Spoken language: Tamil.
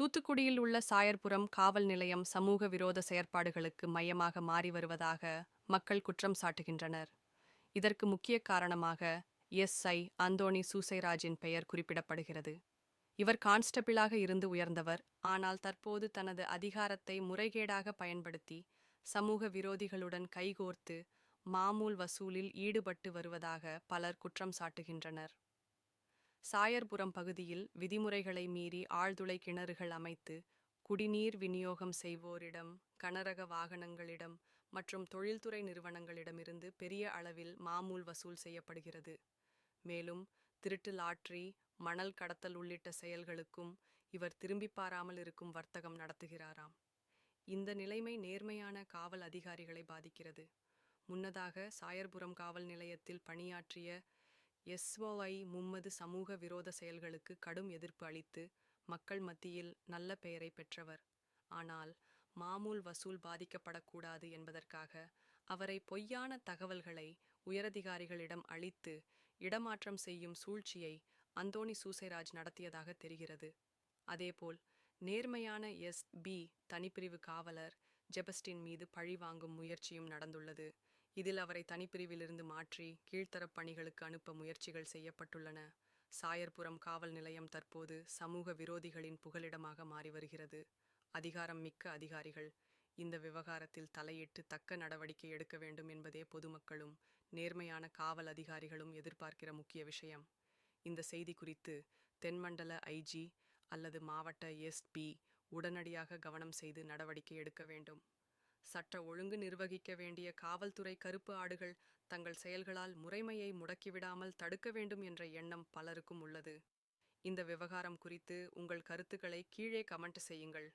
தூத்துக்குடியில் உள்ள சாயர்புரம் காவல் நிலையம் சமூக விரோத செயற்பாடுகளுக்கு மையமாக மாறி வருவதாக மக்கள் குற்றம் சாட்டுகின்றனர். இதற்கு முக்கிய காரணமாக எஸ்ஐ அந்தோணி சூசைராஜின் பெயர் குறிப்பிடப்படுகிறது. இவர் கான்ஸ்டபிளாக இருந்து உயர்ந்தவர். ஆனால் தற்போது தனது அதிகாரத்தை முறைகேடாக பயன்படுத்தி சமூக விரோதிகளுடன் கைகோர்த்து மாமூல் வசூலில் ஈடுபட்டு வருவதாக பலர் குற்றம் சாட்டுகின்றனர். சாயர்புரம் பகுதியில் விதிமுறைகளை மீறி ஆழ்துளை கிணறுகள் அமைத்து குடிநீர் விநியோகம் செய்வோரிடம் கனரக வாகனங்களிடம் மற்றும் தொழில்துறை நிறுவனங்களிடமிருந்து பெரிய அளவில் மாமூல் வசூல் செய்யப்படுகிறது. மேலும் திருட்டு லாட்ரி மணல் கடத்தல் உள்ளிட்ட செயல்களுக்கும் இவர் திரும்பிப் பாராமல் இருக்கும் வர்த்தகம் நடத்துகிறாராம். இந்த நிலைமை நேர்மையான காவல் அதிகாரிகளை பாதிக்கிறது. முன்னதாக சாயர்புரம் காவல் நிலையத்தில் பணியாற்றிய எஸ்ஓஐ மும்மது சமூக விரோத செயல்களுக்கு கடும் எதிர்ப்பு அளித்து மக்கள் மத்தியில் நல்ல பெயரை பெற்றவர். ஆனால் மாமூல் வசூல் பாதிக்கப்படக்கூடாது என்பதற்காக அவரை பொய்யான தகவல்களை உயரதிகாரிகளிடம் அளித்து இடமாற்றம் செய்யும் சூழ்ச்சியை அந்தோணி சூசைராஜ் நடத்தியதாக தெரிகிறது. அதேபோல் நேர்மையான எஸ் பி தனிப்பிரிவு காவலர் ஜெபஸ்டின் மீது பழி வாங்கும் முயற்சியும் நடந்துள்ளது. இதில் அவரை தனிப்பிரிவிலிருந்து மாற்றி கீழ்த்தரப் பணிகளுக்கு அனுப்ப முயற்சிகள் செய்யப்பட்டுள்ளன. சாயர்புரம் காவல் நிலையம் தற்போது சமூக விரோதிகளின் புகலிடமாக மாறி வருகிறது. அதிகாரம் மிக்க அதிகாரிகள் இந்த விவகாரத்தில் தலையிட்டு தக்க நடவடிக்கை எடுக்க வேண்டும் என்பதே பொதுமக்களும் நேர்மையான காவல் அதிகாரிகளும் எதிர்பார்க்கிற முக்கிய விஷயம். இந்த செய்தி குறித்து தென்மண்டல ஐஜி அல்லது மாவட்ட எஸ்பி உடனடியாக கவனம் செய்து நடவடிக்கை எடுக்க வேண்டும். சட்ட ஒழுங்கு நிர்வகிக்க வேண்டிய காவல்துறை கருப்பு ஆடுகள் தங்கள் செயல்களால் முறைமையை முடக்கிவிடாமல் தடுக்க வேண்டும் என்ற எண்ணம் பலருக்கும் உள்ளது. இந்த விவகாரம் குறித்து உங்கள் கருத்துக்களை கீழே கமெண்ட் செய்யுங்கள்.